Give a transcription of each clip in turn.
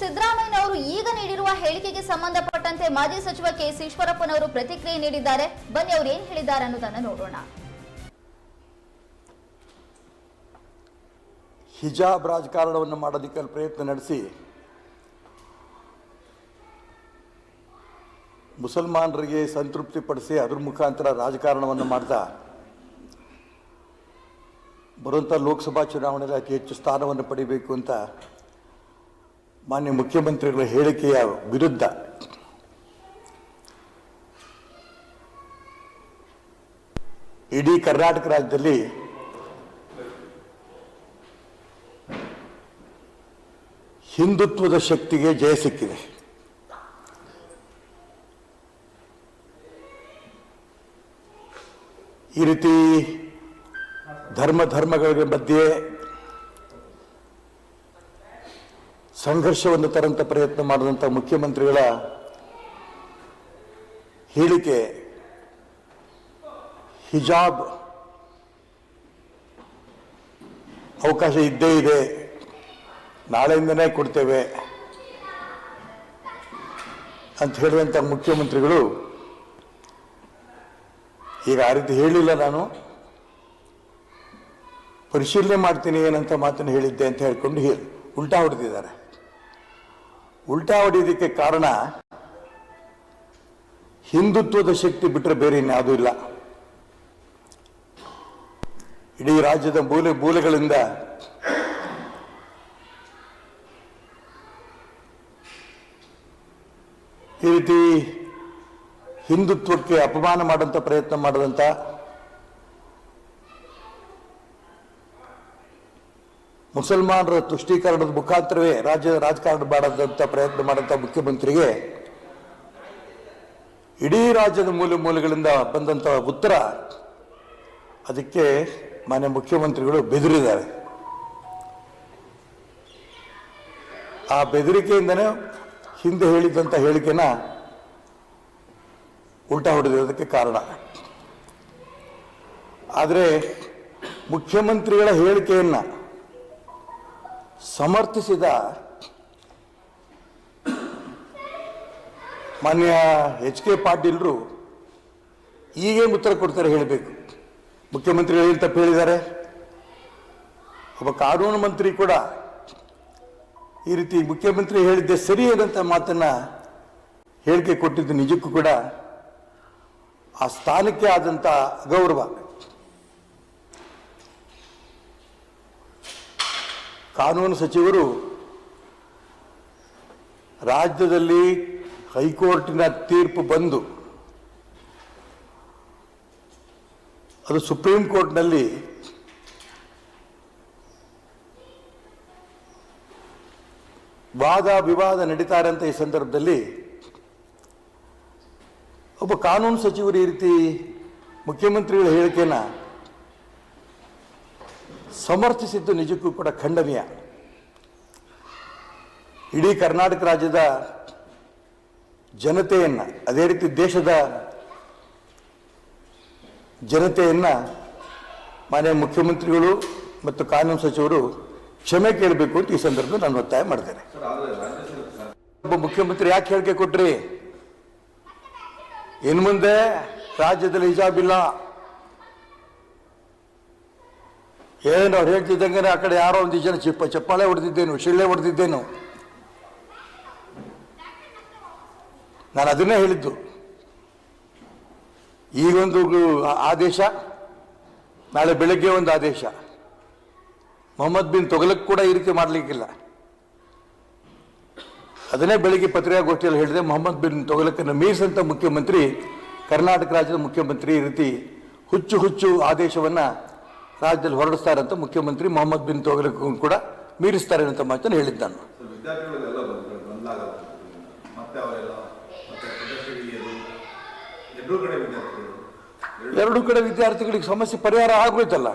ಸಿದ್ದರಾಮಯ್ಯನವರು ಈಗ ನೀಡಿರುವ ಹೇಳಿಕೆಗೆ ಸಂಬಂಧಪಟ್ಟಂತೆ ಮಾಜಿ ಸಚಿವ ಕೆ ಈಶ್ವರಪ್ಪನವರು ಪ್ರತಿಕ್ರಿಯೆ ನೀಡಿದ್ದಾರೆ. ಬನ್ನಿ ಅವರು ಏನ್ ಹೇಳಿದ್ದಾರೆ ಅನ್ನೋದನ್ನ ನೋಡೋಣ. ಹಿಜಾಬ್ ರಾಜಕಾರಣವನ್ನು ಮಾಡೋದಕ್ಕೆ ಪ್ರಯತ್ನ ನಡೆಸಿ ಮುಸಲ್ಮಾನರಿಗೆ ಸಂತೃಪ್ತಿ ಪಡಿಸಿ ಅದ್ರ ಮುಖಾಂತರ ರಾಜಕಾರಣವನ್ನು ಮಾಡ್ತಾ ಬರುವಂಥ ಲೋಕಸಭಾ ಚುನಾವಣೆಯಲ್ಲಿ ಅತಿ ಹೆಚ್ಚು ಸ್ಥಾನವನ್ನು ಪಡಿಬೇಕು ಅಂತ ಮಾನ್ಯ ಮುಖ್ಯಮಂತ್ರಿಗಳ ಹೇಳಿಕೆಯ ವಿರುದ್ಧ. ಇಡೀ ಕರ್ನಾಟಕ ರಾಜ್ಯದಲ್ಲಿ ಹಿಂದುತ್ವದ ಶಕ್ತಿಗೆ ಜಯ ಸಿಕ್ಕಿದೆ. ಈ ರೀತಿ ಧರ್ಮ ಧರ್ಮಗಳ ಮಧ್ಯೆ ಸಂಘರ್ಷವನ್ನು ತರಂತ ಪ್ರಯತ್ನ ಮಾಡಿದಂಥ ಮುಖ್ಯಮಂತ್ರಿಗಳ ಹೇಳಿಕೆ, ಹಿಜಾಬ್ ಅವಕಾಶ ಇದ್ದೇ ಇದೆ. ನಾಳೆಯಿಂದನೇ ಕೊಡ್ತೇವೆ ಅಂತ ಹೇಳಿದಂಥ ಮುಖ್ಯಮಂತ್ರಿಗಳು ಈಗ ಆ ರೀತಿ ಹೇಳಿಲ್ಲ ನಾನು. ಪರಿಶೀಲನೆ ಮಾಡ್ತೀನಿ ಏನಂತ ಮಾತನ್ನು ಹೇಳಿದ್ದೆ ಅಂತ ಹೇಳ್ಕೊಂಡು ಉಲ್ಟಾ ಹೊಡೆದಿದ್ದಾರೆ. ಉಲ್ಟಾ ಹೊಡೆಯೋದಕ್ಕೆ ಕಾರಣ ಹಿಂದುತ್ವದ ಶಕ್ತಿ ಬಿಟ್ಟರೆ ಬೇರೆ ಇನ್ಯಾವುದೂ ಇಲ್ಲ. ಇಡೀ ರಾಜ್ಯದ ಮೂಲೆ ಮೂಲೆಗಳಿಂದ ಈ ರೀತಿ ಹಿಂದುತ್ವಕ್ಕೆ ಅಪಮಾನ ಮಾಡುವಂಥ ಪ್ರಯತ್ನ ಮಾಡದಂತ ಮುಸಲ್ಮಾನರ ತುಷ್ಟೀಕರಣದ ಮುಖಾಂತರವೇ ರಾಜ್ಯದ ರಾಜಕಾರಣ ಮಾಡದಂತ ಪ್ರಯತ್ನ ಮಾಡೋಂಥ ಮುಖ್ಯಮಂತ್ರಿಗೆ ಇಡೀ ರಾಜ್ಯದ ಮೂಲೆ ಮೂಲೆಗಳಿಂದ ಬಂದಂಥ ಉತ್ತರ ಅದಕ್ಕೆ ಮಾನ್ಯ ಮುಖ್ಯಮಂತ್ರಿಗಳು ಬೆದರಿದ್ದಾರೆ. ಆ ಬೆದರಿಕೆಯಿಂದನೇ ಹಿಂದೆ ಹೇಳಿದ್ದಂಥ ಹೇಳಿಕೆನ ಉಲ್ಟಾ ಹೊಡೆದಿರೋದಕ್ಕೆ ಕಾರಣ. ಆದರೆ ಮುಖ್ಯಮಂತ್ರಿಗಳ ಹೇಳಿಕೆಯನ್ನ ಸಮರ್ಥಿಸಿದ ಮಾನ್ಯ ಎಚ್ ಕೆ ಪಾಟೀಲ್ರು ಈಗೇನು ಉತ್ತರ ಕೊಡ್ತಾರೆ ಹೇಳಬೇಕು. ಮುಖ್ಯಮಂತ್ರಿಗಳು ಏನು ತಪ್ಪು ಹೇಳಿದ್ದಾರೆ? ಒಬ್ಬ ಕಾನೂನು ಮಂತ್ರಿ ಕೂಡ ಈ ರೀತಿ ಮುಖ್ಯಮಂತ್ರಿ ಹೇಳಿದ್ದೆ ಸರಿ ಏನಂತ ಮಾತನ್ನ ಹೇಳಿಕೆ ಕೊಟ್ಟಿದ್ದು ನಿಜಕ್ಕೂ ಕೂಡ ಆ ಸ್ಥಾನಕ್ಕೆ ಆದಂಥ ಗೌರವ ಕಾನೂನು ಸಚಿವರು ರಾಜ್ಯದಲ್ಲಿ ಹೈಕೋರ್ಟಿನ ತೀರ್ಪು ಬಂದು ಅದು ಸುಪ್ರೀಂ ಕೋರ್ಟ್ನಲ್ಲಿ ವಾದ ವಿವಾದ ನಡೀತಾರೆ ಅಂತ ಈ ಸಂದರ್ಭದಲ್ಲಿ ಒಬ್ಬ ಕಾನೂನು ಸಚಿವರು ಈ ರೀತಿ ಮುಖ್ಯಮಂತ್ರಿಗಳ ಹೇಳಿಕೆನ ಸಮರ್ಥಿಸಿದ್ದು ನಿಜಕ್ಕೂ ಕೂಡ ಖಂಡನೀಯ. ಇಡೀ ಕರ್ನಾಟಕ ರಾಜ್ಯದ ಜನತೆಯನ್ನು, ಅದೇ ರೀತಿ ದೇಶದ ಜನತೆಯನ್ನು ಮಾನ್ಯ ಮುಖ್ಯಮಂತ್ರಿಗಳು ಮತ್ತು ಕಾನೂನು ಸಚಿವರು ಕ್ಷಮೆ ಕೇಳಬೇಕು ಅಂತ ಈ ಸಂದರ್ಭದಲ್ಲಿ ನಾನು ಒತ್ತಾಯ ಮಾಡ್ತೇನೆ. ಒಬ್ಬ ಮುಖ್ಯಮಂತ್ರಿ ಯಾಕೆ ಹೇಳಿಕೆ ಕೊಟ್ರಿ? ಇನ್ನು ಮುಂದೆ ರಾಜ್ಯದಲ್ಲಿ ಹಿಜಾಬ್ ಇಲ್ಲ. ಏನು ಅವ್ರು ಹೇಳ್ತಿದ್ದಂಗೆ ಆ ಕಡೆ ಯಾರೋ ಒಂದು ಜನ ಚಿಪ್ಪ ಚಪ್ಪಾಳೆ ಹೊಡೆದಿದ್ದೇನು, ಶಿಳ್ಳೆ ಹೊಡೆದಿದ್ದೇನು. ನಾನು ಅದನ್ನೇ ಹೇಳಿದ್ದು. ಈಗೊಂದು ಆದೇಶ, ನಾಳೆ ಬೆಳಗ್ಗೆ ಒಂದು ಆದೇಶ. ಮೊಹಮ್ಮದ್ ಬಿನ್ ತೊಗಲಕ್ ಕೂಡ ಈ ರೀತಿ ಮಾಡಲಿಕ್ಕಿಲ್ಲ. ಅದನ್ನೇ ಬೆಳಗ್ಗೆ ಪತ್ರಿಕಾಗೋಷ್ಠಿಯಲ್ಲಿ ಹೇಳಿದೆ, ಮೊಹಮ್ಮದ್ ಬಿನ್ ತೊಗಲಕ್ಕನ್ನು ಮೀರಿಸಂತ ಮುಖ್ಯಮಂತ್ರಿ ಕರ್ನಾಟಕ ರಾಜ್ಯದ ಮುಖ್ಯಮಂತ್ರಿ ಈ ರೀತಿ ಹುಚ್ಚು ಹುಚ್ಚು ಆದೇಶವನ್ನ ರಾಜ್ಯದಲ್ಲಿ ಹೊರಡಿಸ್ತಾರೆ ಅಂತ ಮುಖ್ಯಮಂತ್ರಿ ಮೊಹಮ್ಮದ್ ಬಿನ್ ತೊಗಲಕ್ ಕೂಡ ಮೀರಿಸ್ತಾರೆ ಅಂತ ಮಾತನ್ನು ಹೇಳಿದ್ದ ನಾನು. ಸರ್, ವಿದ್ಯಾರ್ಥಿಗಳಿಗೆಲ್ಲ ಬಂದ್- ಬಂದಾಗಲ್ಲ ಮತ್ತೆ ಅವರೆಲ್ಲ ಮತ್ತೆ ಪ್ರೊಟೆಸ್ಟ್ ಎರಡೂ ಕಡೆ ವಿದ್ಯಾರ್ಥಿಗಳಿಗೆ ಸಮಸ್ಯೆ ಪರಿಹಾರ ಆಗೋಯ್ತಲ್ಲ.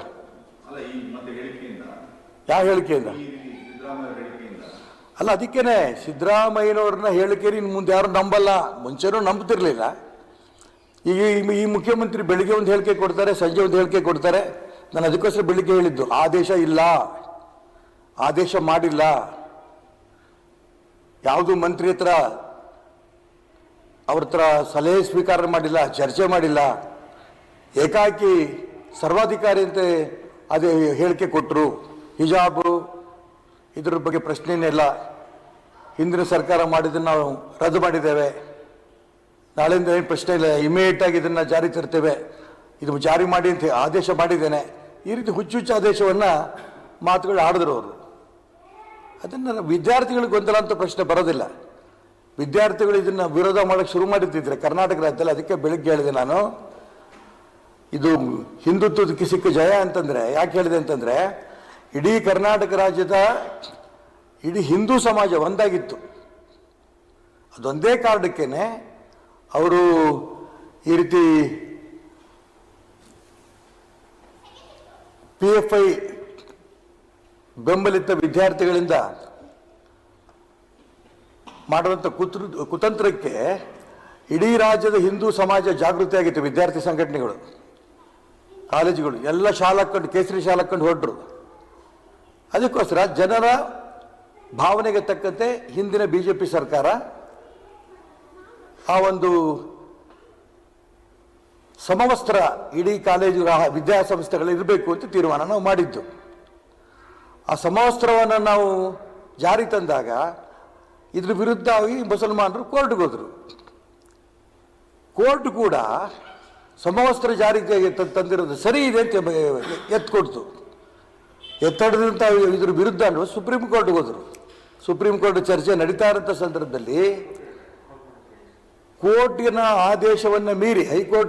ಯಾವ ಹೇಳಿಕೆಯಿಂದ. ಅಲ್ಲ ಅದಕ್ಕೇನೆ ಸಿದ್ದರಾಮಯ್ಯನವ್ರನ್ನ ಹೇಳಿಕೆ ಇನ್ನು ಮುಂದೆ ಯಾರು ನಂಬಲ್ಲ. ಮುಂಚೆನೂ ನಂಬ್ತಿರ್ಲಿಲ್ಲ. ಈಗ ಈ- ಈ ಮುಖ್ಯಮಂತ್ರಿ ಬೆಳಿಗ್ಗೆ ಒಂದು ಹೇಳಿಕೆ ಕೊಡ್ತಾರೆ ಸಂಜೆ ಒಂದು ಹೇಳಿಕೆ ಕೊಡ್ತಾರೆ. ನಾನು ಅದಕ್ಕೋಸ್ಕರ ಬೆಳಿಗ್ಗೆ ಹೇಳಿದ್ದು, ಆದೇಶ ಇಲ್ಲ, ಆದೇಶ ಮಾಡಿಲ್ಲ. ಯಾವುದು ಮಂತ್ರಿ ಹತ್ರ ಅವ್ರ ಹತ್ರ ಸಲಹೆ ಸ್ವೀಕಾರ ಮಾಡಿಲ್ಲ, ಚರ್ಚೆ ಮಾಡಿಲ್ಲ, ಏಕಾಕಿ ಸರ್ವಾಧಿಕಾರಿ ಅಂತ ಅದೇ ಹೇಳಿಕೆ ಕೊಟ್ಟರು ಹಿಜಾಬು, ಇದ್ರ ಬಗ್ಗೆ ಪ್ರಶ್ನೆನೇ ಇಲ್ಲ. ಹಿಂದಿನ ಸರ್ಕಾರ ಮಾಡಿದ್ದನ್ನು ನಾವು ರದ್ದು ಮಾಡಿದ್ದೇವೆ. ನಾಳೆಯಿಂದ ಏನು ಪ್ರಶ್ನೆ ಇಲ್ಲ ಇಮಿಡಿಯೇಟಾಗಿ ಇದನ್ನು ಜಾರಿ ತರ್ತೇವೆ. ಇದು ಜಾರಿ ಮಾಡಿ ಅಂತ ಆದೇಶ ಮಾಡಿದ್ದೇನೆ. ಈ ರೀತಿ ಹುಚ್ಚು ಹುಚ್ಚು ಆದೇಶವನ್ನು ಮಾತುಗಳು ಆಡಿದ್ರು ಅವರು. ಅದನ್ನು ವಿದ್ಯಾರ್ಥಿಗಳಿಗೆ ಗೊಂದಲ ಅಂತ ಪ್ರಶ್ನೆ ಬರೋದಿಲ್ಲ. ವಿದ್ಯಾರ್ಥಿಗಳು ಇದನ್ನು ವಿರೋಧ ಮಾಡೋಕ್ಕೆ ಶುರು ಮಾಡಿದ್ದಿದ್ರೆ ಕರ್ನಾಟಕ ರಾಜ್ಯದಲ್ಲಿ ಅದಕ್ಕೆ ಬೆಳಿಗ್ಗೆ ಹೇಳಿದೆ ನಾನು. ಇದು ಹಿಂದುತ್ವದಕ್ಕೆ ಸಿಕ್ಕ ಜಯ ಅಂತಂದರೆ, ಯಾಕೆ ಹೇಳಿದೆ ಅಂತಂದರೆ, ಇಡೀ ಕರ್ನಾಟಕ ರಾಜ್ಯದ ಇಡೀ ಹಿಂದೂ ಸಮಾಜ ಒಂದಾಗಿತ್ತು. ಅದೊಂದೇ ಕಾರಣಕ್ಕೇ ಅವರು ಈ ರೀತಿ ಪಿ ಎಫ್ ಐ ಬೆಂಬಲಿತ ವಿದ್ಯಾರ್ಥಿಗಳಿಂದ ಮಾಡುವಂಥ ಕುತೃ, ಕುತಂತ್ರಕ್ಕೆ ಇಡೀ ರಾಜ್ಯದ ಹಿಂದೂ ಸಮಾಜ ಜಾಗೃತಿ ಆಗಿತ್ತು ವಿದ್ಯಾರ್ಥಿ ಸಂಘಟನೆಗಳು, ಕಾಲೇಜುಗಳು, ಎಲ್ಲ ಶಾಲಕ್ಕಂಡು ಕೇಸರಿ ಶಾಲಕ್ಕಂಡು ಹೊರಟರು ಅದಕ್ಕೋಸ್ಕರ ಜನರ ಭಾವನೆಗೆ ತಕ್ಕಂತೆ ಹಿಂದಿನ ಬಿ ಸರ್ಕಾರ ಆ ಒಂದು ಸಮವಸ್ತ್ರ ಇಡೀ ಕಾಲೇಜು ವಿದ್ಯಾಸಂಸ್ಥೆಗಳಿರಬೇಕು ಅಂತ ತೀರ್ಮಾನ ನಾವು ಮಾಡಿದ್ದು. ಆ ಸಮವಸ್ತ್ರವನ್ನು ನಾವು ಜಾರಿ ತಂದಾಗ ಇದ್ರ ವಿರುದ್ಧವಾಗಿ ಮುಸಲ್ಮಾನರು ಕೋರ್ಟ್ಗೆ ಹೋದರು. ಕೋರ್ಟ್ ಕೂಡ ಸಮವಸ್ತ್ರ ಜಾರಿಗೆ ತಂದಿರೋದು ಸರಿ ಇದೆ ಅಂತ ಎತ್ಕೊಡ್ತು ಎತ್ತಡದಂತ ಇದ್ರ ವಿರುದ್ಧ ಅನ್ನೋ ಸುಪ್ರೀಂ ಕೋರ್ಟ್ಗೆ ಹೋದರು. ಸುಪ್ರೀಂ ಕೋರ್ಟ್ ಚರ್ಚೆ ನಡೀತಾ ಇರೋಂಥ ಸಂದರ್ಭದಲ್ಲಿ ಕೋರ್ಟಿನ ಆದೇಶವನ್ನು ಮೀರಿ ಹೈಕೋರ್ಟ್